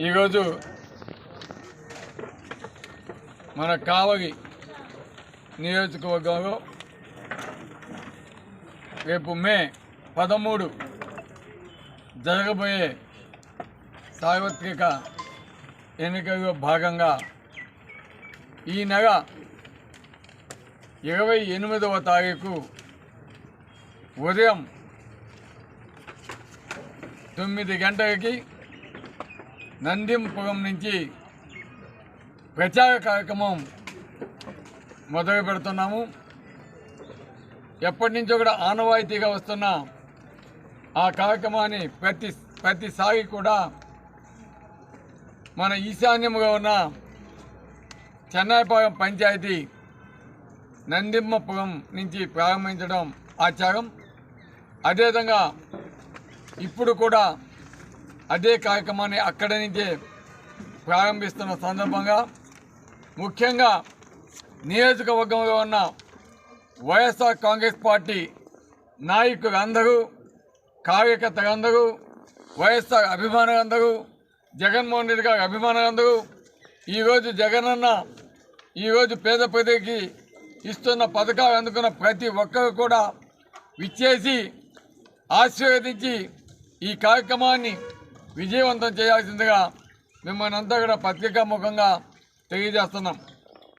ఈరోజు మన కావగి నియోజకవర్గంలో రేపు మే పదమూడు జరగబోయే సార్వత్రిక ఎన్నికల్లో భాగంగా ఈ నెల ఇరవై ఎనిమిదవ తారీఖు ఉదయం తొమ్మిది గంటలకి నందింపురం నుంచి ప్రచార కార్యక్రమం మొదలు పెడుతున్నాము. ఎప్పటి నుంచో కూడా ఆనవాయితీగా వస్తున్న ఆ కార్యక్రమాన్ని ప్రతి ప్రతిసారి కూడా మన ఈశాన్యముగా ఉన్న చెన్నైపాలెం పంచాయతీ నందిమ్మపురం నుంచి ప్రారంభించడం ఆచారం. అదేవిధంగా ఇప్పుడు కూడా అదే కార్యక్రమాన్ని అక్కడి నుంచే ప్రారంభిస్తున్న సందర్భంగా ముఖ్యంగా నియోజకవర్గంలో ఉన్న వైఎస్ఆర్ కాంగ్రెస్ పార్టీ నాయకులు అందరూ కార్యకర్తలందరూ వైఎస్ఆర్ అభిమానులందరూ జగన్మోహన్ రెడ్డి గారి అభిమానులందరూ ఈరోజు జగనన్న ఈరోజు పేద ప్రజలకి ఇస్తున్న పథకాలు అందుకున్న ప్రతి ఒక్కరు కూడా విచ్చేసి ఆశీర్వదించి ఈ కార్యక్రమాన్ని విజయవంతం చేయాల్సిందిగా మిమ్మల్ని అంతా కూడా పత్రికా ముఖంగా తెలియజేస్తున్నాం.